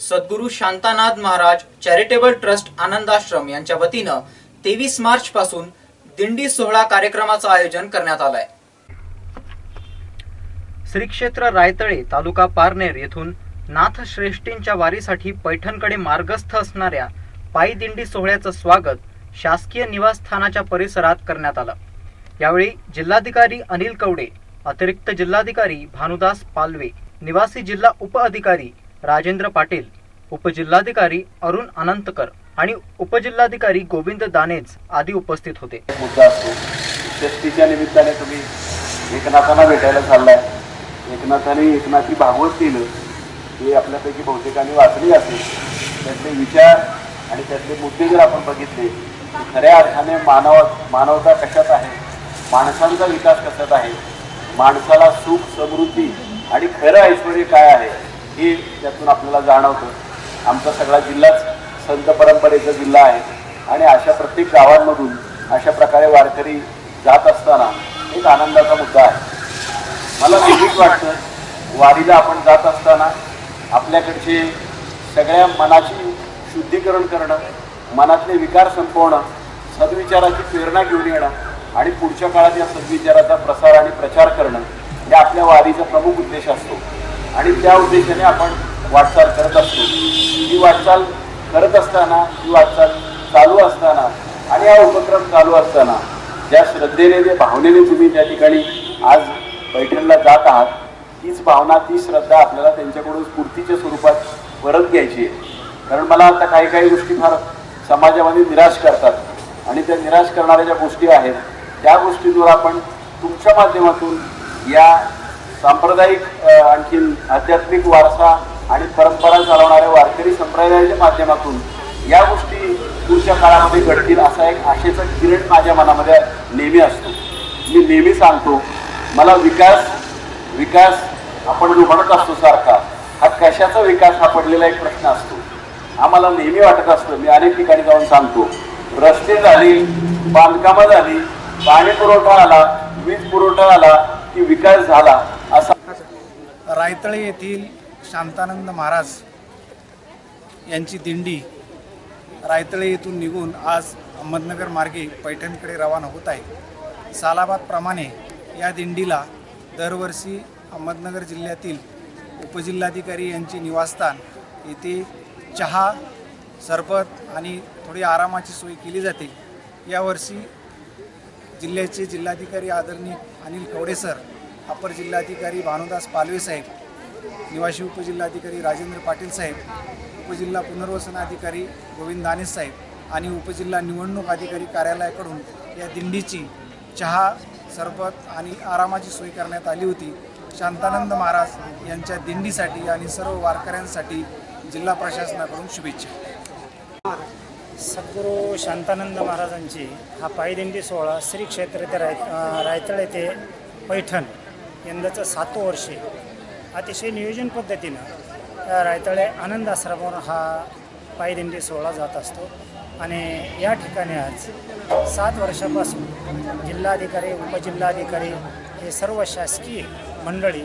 सद्गुरू Shantanath Maharaj charitable trust Anandashram यांच्या वतीनं तेवीस मार्च पासून दिंडी सोहळा कार्यक्रमाचं आयोजन करण्यात आलंय. श्री क्षेत्र रायतळे तालुका पारनेर येथून नाथ श्रेष्ठींच्या वारीसाठी पैठणकडे मार्गस्थ असणाऱ्या पायी दिंडी सोहळ्याचं स्वागत शासकीय निवासस्थानाच्या परिसरात करण्यात आलं. यावेळी जिल्हाधिकारी अनिल कवडे अतिरिक्त जिल्हाधिकारी भानुदास पालवे निवासी जिल्हा उपअधिकारी राजेंद्र पाटील उपजिल्हाधिकारी अरुण अनंतकर आणि उपजिल्हाधिकारी गोविंद दानेज आदी उपस्थित होते. मुद्दा असतो. षष्टीच्या निमित्ताने तुम्ही एकनाथांना भेटायला चाललाय. एकनाथाने एकनाथी भागवत केलं. हे आपल्यापैकी बहुतेकांनी वाचली असेल. त्यातले विचार आणि त्यातले मुद्दे जर आपण बघितले तर खऱ्या अर्थाने मानव मानवता कशात आहे? माणसांचा विकास कशात आहे? माणसाला सुख समृद्धी आणि खरं ऐश्वर काय आहे? हे त्यातून आपल्याला जाणवतं. आमचा सगळा जिल्हाच संत परंपरेचा जिल्हा आहे. आणि अशा प्रत्येक गावांमधून अशा प्रकारे वारकरी जात असताना एक आनंदाचा मुद्दा आहे. मला नेहमीच वाटतं वारीला आपण जात असताना आपल्याकडचे सगळ्या मनाची शुद्धीकरण करणं मनातले विकार संपवणं सद्विचाराची प्रेरणा घेऊन येणं आणि पुढच्या काळात या सद्विचाराचा प्रसार आणि प्रचार करणं हे आपल्या वारीचा प्रमुख उद्देश असतो. आणि त्या उद्देशाने आपण वाटचाल करत असतो. ही वाटचाल करत असताना ही वाटचाल चालू असताना आणि हा उपक्रम चालू असताना ज्या श्रद्धेने जे भावनेने तुम्ही त्या ठिकाणी आज पैठणला जात आहात तीच भावना ती श्रद्धा आपल्याला त्यांच्याकडून स्फूर्तीच्या स्वरूपात परत घ्यायची आहे. कारण मला आता काही काही गोष्टी फार समाजामध्ये निराश करतात आणि त्या निराश करणाऱ्या ज्या गोष्टी आहेत त्या गोष्टींवर आपण तुमच्या माध्यमातून या सांप्रदायिक आणखीन आध्यात्मिक वारसा आणि परंपरा चालवणाऱ्या वारकरी संप्रदायाच्या माध्यमातून या गोष्टी पुढच्या काळामध्ये घडतील असा एक आशेचा किरण माझ्या मनामध्ये नेहमी असतो. मी नेहमी सांगतो मला विकास विकास आपण जो म्हणत असतो सारखा हा कशाचा विकास हा पडलेला एक प्रश्न असतो. आम्हाला नेहमी वाटत असतं मी अनेक ठिकाणी जाऊन सांगतो. रस्ते झाली बांधकामं झाली पाणी पुरवठा आला वीज पुरवठा आला की विकास झाला रायतळे येथील शांतानंद महाराज यांची दिंडी रायतळे येथून निघून आज अहमदनगर मार्गे पैठणकडे रवाना होत आहे. सालाबादप्रमाणे या दिंडीला दरवर्षी अहमदनगर जिल्ह्यातील उपजिल्हाधिकारी यांचे निवासस्थान येथे चहा सरबत आणि थोडी आरामाची सोय केली जाते. यावर्षी जिल्ह्याचे जिल्हाधिकारी आदरणीय अनिल कवडेसर अपर जिल्हाधिकारी भानुदास पालवे साहेब निवासी उपजिल्हाधिकारी राजेंद्र पाटील साहेब उपजिल्हा पुनर्वसन अधिकारी गोविंद दाने साहेब आणि उपजिल्हा निवडणूक अधिकारी कार्यालयाकडून या दिंडीची चहा सरबत आणि आरामाची सोय करण्यात आली होती. शांतानंद महाराज यांच्या दिंडीसाठी आणि सर्व वारकऱ्यांसाठी जिल्हा प्रशासनाकडून शुभेच्छा. सद्गुरू शांतानंद महाराजांची हा पायदिंडी सोहळा श्री क्षेत्र ते राय रायतळ येथे पैठण यंदाचं सातवं वर्ष अतिशय नियोजन पद्धतीनं रायतळे आनंद आश्रमावर हा पायदिंडी सोहळा जात असतो. आणि या ठिकाणी आज सात वर्षापासून जिल्हाधिकारी उपजिल्हाधिकारी हे सर्व शासकीय मंडळी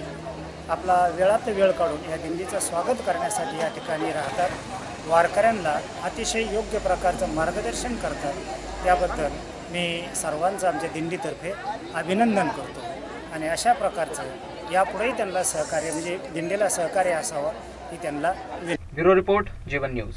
आपला वेळात वेळ काढून या दिंडीचं स्वागत करण्यासाठी या ठिकाणी राहतात. वारकऱ्यांना अतिशय योग्य प्रकारचं मार्गदर्शन करतात. त्याबद्दल मी सर्वांचं आमच्या दिंडीतर्फे अभिनंदन करतो. आणि अशा प्रकारचं यापुढेही त्यांना सहकार्य म्हणजे दिंडीला सहकार्य असावं ही त्यांना ब्युरो रिपोर्ट जीवन न्यूज.